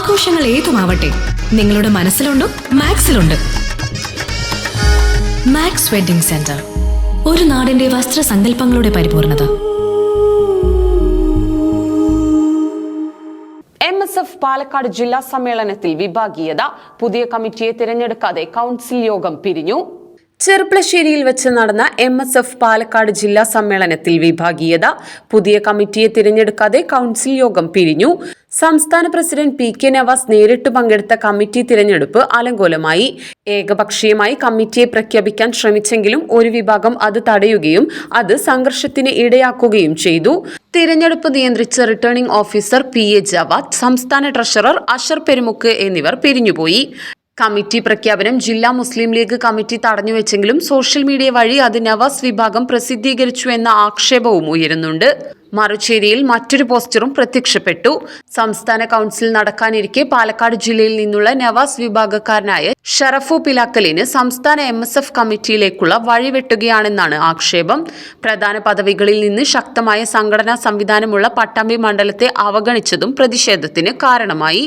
ആഘോഷങ്ങൾ ഏതുമാവട്ടെ നിങ്ങളുടെ മനസ്സിലുണ്ടോ മാക്സിലുണ്ട്. മാക്സ് വെഡിംഗ് സെന്റർ ഒരു നാടിന്റെ വസ്ത്രസങ്കല്പങ്ങളുടെ പരിപൂർണത. എം എസ് എഫ് പാലക്കാട് ജില്ലാ സമ്മേളനത്തിൽ വിഭാഗീയത പുതിയ കമ്മിറ്റിയെ തിരഞ്ഞെടുക്കാതെ കൗൺസിൽ യോഗം പിരിഞ്ഞു. ചെറുപ്പളശ്ശേരിയിൽ വെച്ച് നടന്ന എം എസ് എഫ് പാലക്കാട് ജില്ലാ സമ്മേളനത്തിൽ വിഭാഗീയത പുതിയ കമ്മിറ്റിയെ തിരഞ്ഞെടുക്കാതെ കൗൺസിൽ യോഗം പിരിഞ്ഞു. സംസ്ഥാന പ്രസിഡന്റ് പി കെ നവാസ് നേരിട്ട് പങ്കെടുത്ത കമ്മിറ്റി തിരഞ്ഞെടുപ്പ് അലങ്കോലമായി ഏകപക്ഷീയമായി കമ്മിറ്റിയെ പ്രഖ്യാപിക്കാൻ ശ്രമിച്ചെങ്കിലും ഒരു വിഭാഗം അത് തടയുകയും അത് സംഘർഷത്തിന് ഇടയാക്കുകയും ചെയ്തു. തിരഞ്ഞെടുപ്പ് നിയന്ത്രിച്ച returning officer P A Jawad സംസ്ഥാന ട്രഷറർ അഷർ പെരുമുക്ക് എന്നിവർ പിരിഞ്ഞുപോയി. കമ്മിറ്റി പ്രഖ്യാപനം ജില്ലാ മുസ്ലിം ലീഗ് കമ്മിറ്റി തടഞ്ഞുവെച്ചെങ്കിലും സോഷ്യൽ മീഡിയ വഴി അത് നവാസ് വിഭാഗം പ്രസിദ്ധീകരിച്ചു എന്ന ആക്ഷേപവും ഉയരുന്നുണ്ട്. മറുചേരിയിൽ മറ്റൊരു പോസ്റ്ററും പ്രത്യക്ഷപ്പെട്ടു. സംസ്ഥാന കൗൺസിൽ നടക്കാനിരിക്കെ പാലക്കാട് ജില്ലയിൽ നിന്നുള്ള നവാസ് വിഭാഗക്കാരനായ ഷറഫു പിലാക്കലിന് സംസ്ഥാന എം എസ് എഫ് കമ്മിറ്റിയിലേക്കുള്ള വഴിവെട്ടുകയാണെന്നാണ് ആക്ഷേപം. പ്രധാന പദവികളിൽ നിന്ന് ശക്തമായ സംഘടനാ സംവിധാനമുള്ള പട്ടാമ്പി മണ്ഡലത്തെ അവഗണിച്ചതും പ്രതിഷേധത്തിന് കാരണമായി.